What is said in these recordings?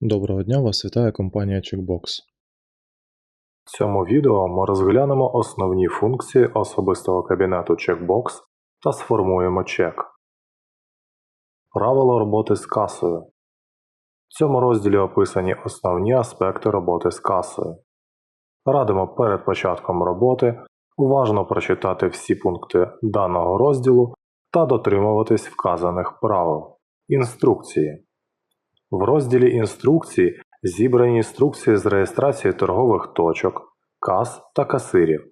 Доброго дня, вас вітає компанія Checkbox. В цьому відео ми розглянемо основні функції особистого кабінету Checkbox та сформуємо чек. Правила роботи з касою. В цьому розділі описані основні аспекти роботи з касою. Радимо перед початком роботи уважно прочитати всі пункти даного розділу та дотримуватись вказаних правил. Інструкції. В розділі інструкції зібрані інструкції з реєстрації торгових точок, кас та касирів,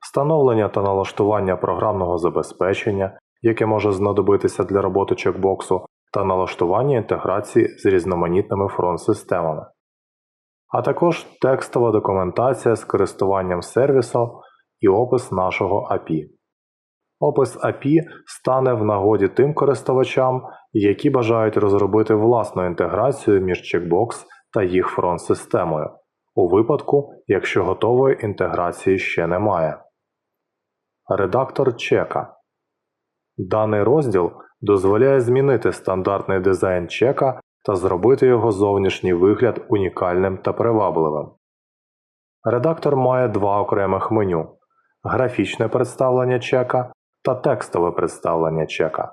встановлення та налаштування програмного забезпечення, яке може знадобитися для роботи чекбоксу, та налаштування інтеграції з різноманітними фронт-системами, а також текстова документація з користуванням сервісом і опис нашого API. Опис API стане в нагоді тим користувачам, які бажають розробити власну інтеграцію між Checkbox та їх фронт-системою, у випадку, якщо готової інтеграції ще немає. Редактор чека. Даний розділ дозволяє змінити стандартний дизайн чека та зробити його зовнішній вигляд унікальним та привабливим. Редактор має два окремих меню: графічне представлення чека та текстове представлення чека.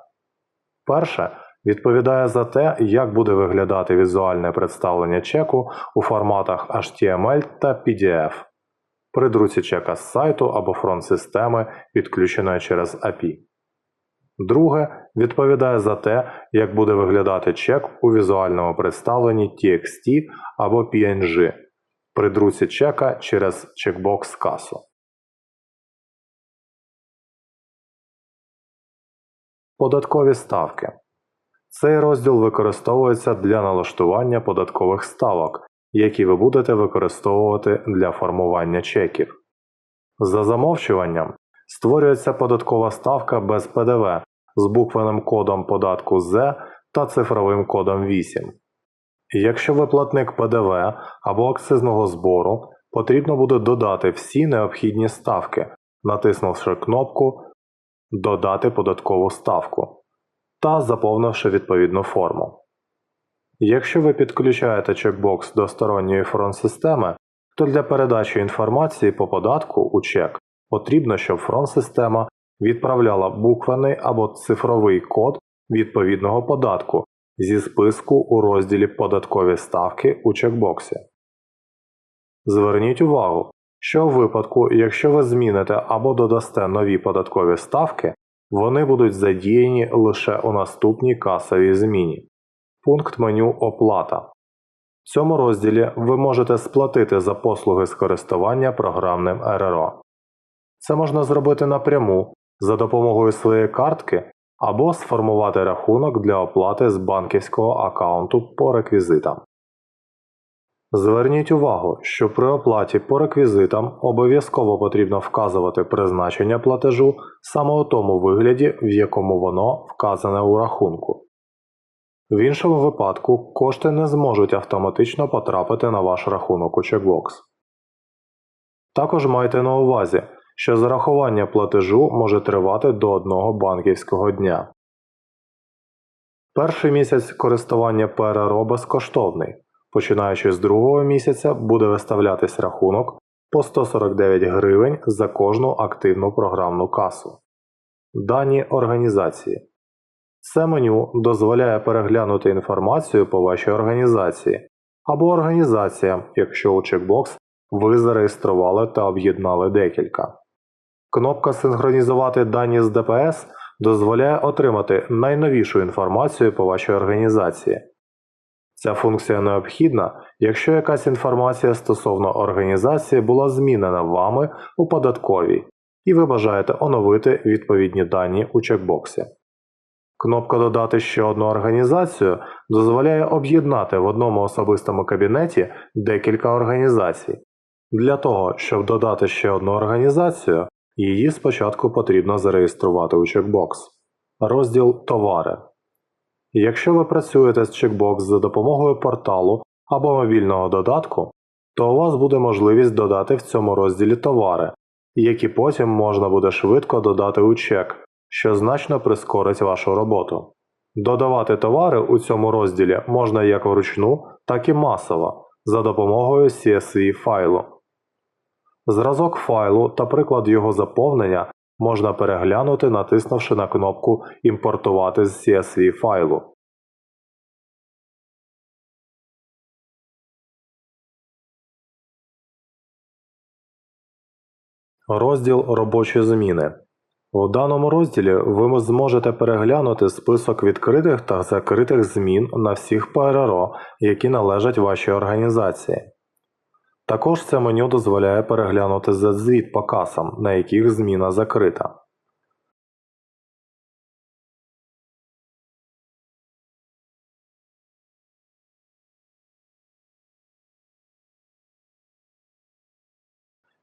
Перше відповідає за те, як буде виглядати візуальне представлення чеку у форматах HTML та PDF при друці чека з сайту або фронт-системи, підключеної через API. Друге відповідає за те, як буде виглядати чек у візуальному представленні TXT або PNG при друці чека через чекбокс касу. Податкові ставки. Цей розділ використовується для налаштування податкових ставок, які ви будете використовувати для формування чеків. За замовчуванням створюється податкова ставка без ПДВ з буквеним кодом податку З та цифровим кодом 8. Якщо ви платник ПДВ або акцизного збору, потрібно буде додати всі необхідні ставки, натиснувши кнопку Додати податкову ставку та заповнивши відповідну форму. Якщо ви підключаєте чекбокс до сторонньої фронт-системи, то для передачі інформації по податку у чек потрібно, щоб фронт-система відправляла буквений або цифровий код відповідного податку зі списку у розділі Податкові ставки у чекбоксі. Зверніть увагу, що у випадку, якщо ви зміните або додасте нові податкові ставки, вони будуть задіяні лише у наступній касовій зміні. Пункт меню Оплата. В цьому розділі ви можете сплатити за послуги з користування програмним РРО. Це можна зробити напряму за допомогою своєї картки або сформувати рахунок для оплати з банківського аккаунту по реквізитам. Зверніть увагу, що при оплаті по реквізитам обов'язково потрібно вказувати призначення платежу саме у тому вигляді, в якому воно вказане у рахунку. В іншому випадку кошти не зможуть автоматично потрапити на ваш рахунок у чекбокс. Також майте на увазі, що зарахування платежу може тривати до одного банківського дня. Перший місяць користування ПРРО безкоштовний. Починаючи з другого місяця буде виставлятись рахунок по 149 гривень за кожну активну програмну касу. Дані організації. Це меню дозволяє переглянути інформацію по вашій організації або організаціям, якщо у чекбокс ви зареєстрували та об'єднали декілька. Кнопка Синхронізувати дані з ДПС дозволяє отримати найновішу інформацію по вашій організації. Ця функція необхідна, якщо якась інформація стосовно організації була змінена вами у податковій, і ви бажаєте оновити відповідні дані у чекбоксі. Кнопка Додати ще одну організацію дозволяє об'єднати в одному особистому кабінеті декілька організацій. Для того, щоб додати ще одну організацію, її спочатку потрібно зареєструвати у чекбокс. Розділ Товари. Якщо ви працюєте з чекбокс за допомогою порталу або мобільного додатку, то у вас буде можливість додати в цьому розділі товари, які потім можна буде швидко додати у чек, що значно прискорить вашу роботу. Додавати товари у цьому розділі можна як вручну, так і масово за допомогою CSV файлу. Зразок файлу та приклад його заповнення можна переглянути, натиснувши на кнопку Імпортувати з CSV файлу. Розділ Робочі зміни. У даному розділі ви зможете переглянути список відкритих та закритих змін на всіх ПРРО, які належать вашій організації. Також це меню дозволяє переглянути звіт по касам, на яких зміна закрита.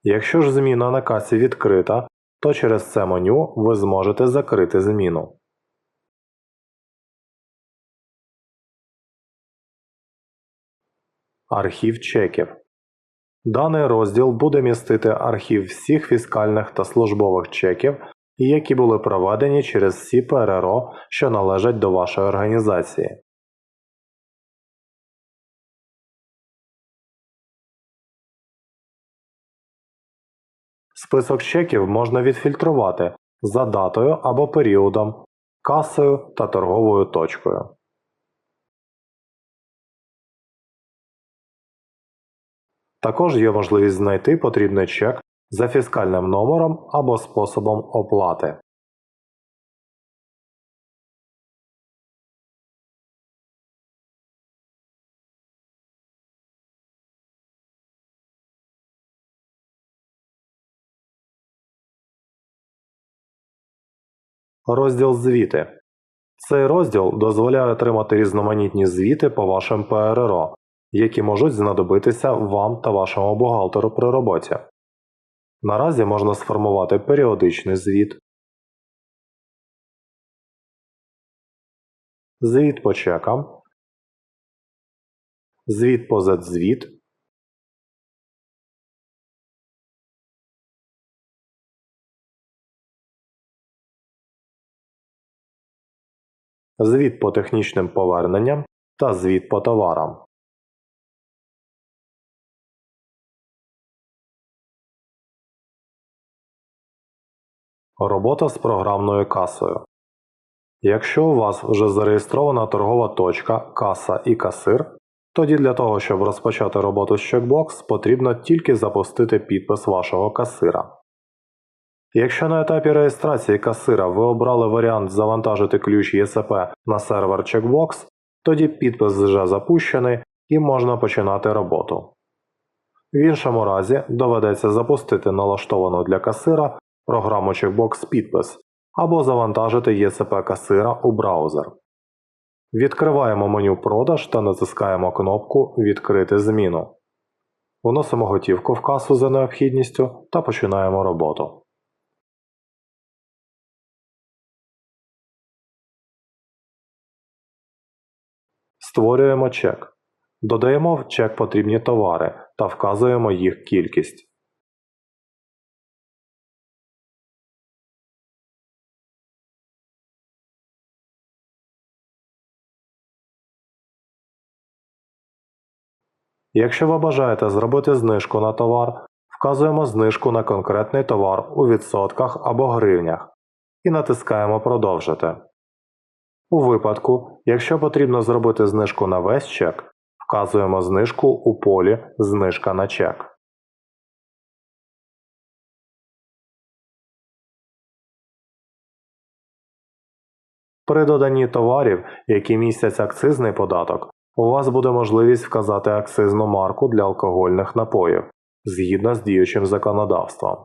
Якщо ж зміна на касі відкрита, то через це меню ви зможете закрити зміну. Архів чеків. Даний розділ буде містити архів всіх фіскальних та службових чеків, які були проведені через всі ПРРО, що належать до вашої організації. Список чеків можна відфільтрувати за датою або періодом, касою та торговою точкою. Також є можливість знайти потрібний чек за фіскальним номером або способом оплати. Розділ Звіти. Цей розділ дозволяє отримати різноманітні звіти по вашим ПРРО, які можуть знадобитися вам та вашому бухгалтеру при роботі. Наразі можна сформувати періодичний звіт, звіт по чекам, звіт по Z-звіт, звіт по технічним поверненням та звіт по товарам. Робота з програмною касою. Якщо у вас вже зареєстрована торгова точка, каса і касир, тоді для того, щоб розпочати роботу з Checkbox, потрібно тільки запустити підпис вашого касира. Якщо на етапі реєстрації касира ви обрали варіант завантажити ключ ЄСП на сервер Checkbox, тоді підпис вже запущений і можна починати роботу. В іншому разі доведеться запустити налаштовану для касира програму Checkbox підпис або завантажити ЄСП касира у браузер. Відкриваємо меню Продаж та натискаємо кнопку Відкрити зміну. Вносимо готівку в касу за необхідністю та починаємо роботу. Створюємо чек. Додаємо в чек потрібні товари та вказуємо їх кількість. Якщо ви бажаєте зробити знижку на товар, вказуємо знижку на конкретний товар у відсотках або гривнях і натискаємо Продовжити. У випадку, якщо потрібно зробити знижку на весь чек, вказуємо знижку у полі Знижка на чек. При доданні товарів, які містять акцизний податок, у вас буде можливість вказати акцизну марку для алкогольних напоїв згідно з діючим законодавством.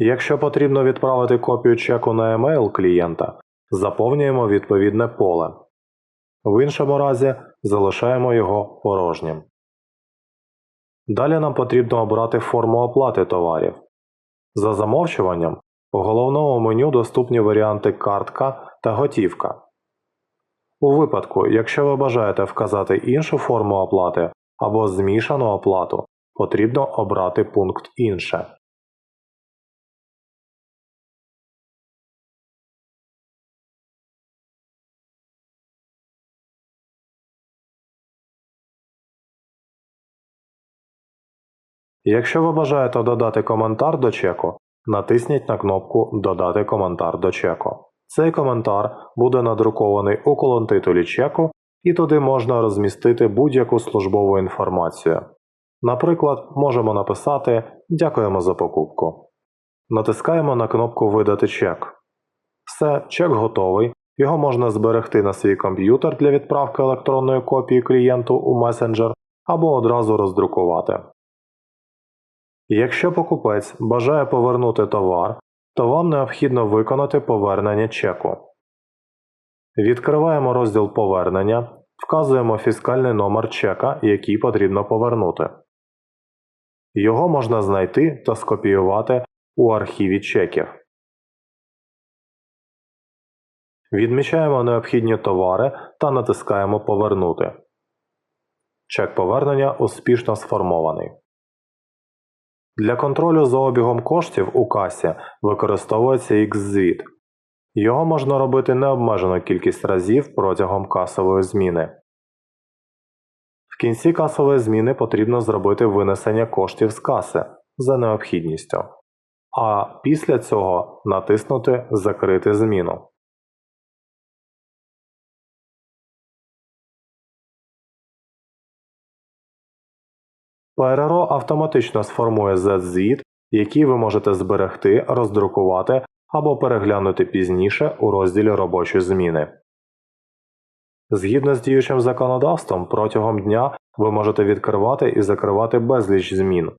Якщо потрібно відправити копію чеку на емейл клієнта, заповнюємо відповідне поле. В іншому разі залишаємо його порожнім. Далі нам потрібно обрати форму оплати товарів. За замовчуванням у головному меню доступні варіанти картка та готівка. У випадку, якщо ви бажаєте вказати іншу форму оплати або змішану оплату, потрібно обрати пункт Інше. Якщо ви бажаєте додати коментар до чеку, натисніть на кнопку Додати коментар до чеку. Цей коментар буде надрукований у колонтитулі чеку і туди можна розмістити будь-яку службову інформацію. Наприклад, можемо написати Дякуємо за покупку. Натискаємо на кнопку Видати чек. Все, чек готовий. Його можна зберегти на свій комп'ютер для відправки електронної копії клієнту у месенджер або одразу роздрукувати. Якщо покупець бажає повернути товар, то вам необхідно виконати повернення чеку. Відкриваємо розділ Повернення, вказуємо фіскальний номер чека, який потрібно повернути. Його можна знайти та скопіювати у архіві чеків. Відмічаємо необхідні товари та натискаємо Повернути. Чек повернення успішно сформований. Для контролю за обігом коштів у касі використовується X-звіт. Його можна робити необмежену кількість разів протягом касової зміни. В кінці касової зміни потрібно зробити винесення коштів з каси за необхідністю, а після цього натиснути Закрити зміну. ПРРО автоматично сформує Z-звіт, який ви можете зберегти, роздрукувати або переглянути пізніше у розділі Робочі зміни. Згідно з діючим законодавством, протягом дня ви можете відкривати і закривати безліч змін.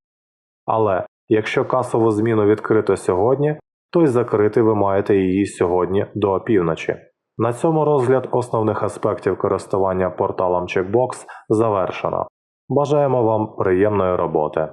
Але якщо касову зміну відкрито сьогодні, то й закрити ви маєте її сьогодні до опівночі. На цьому розгляд основних аспектів користування порталом Checkbox завершено. Бажаємо вам приємної роботи!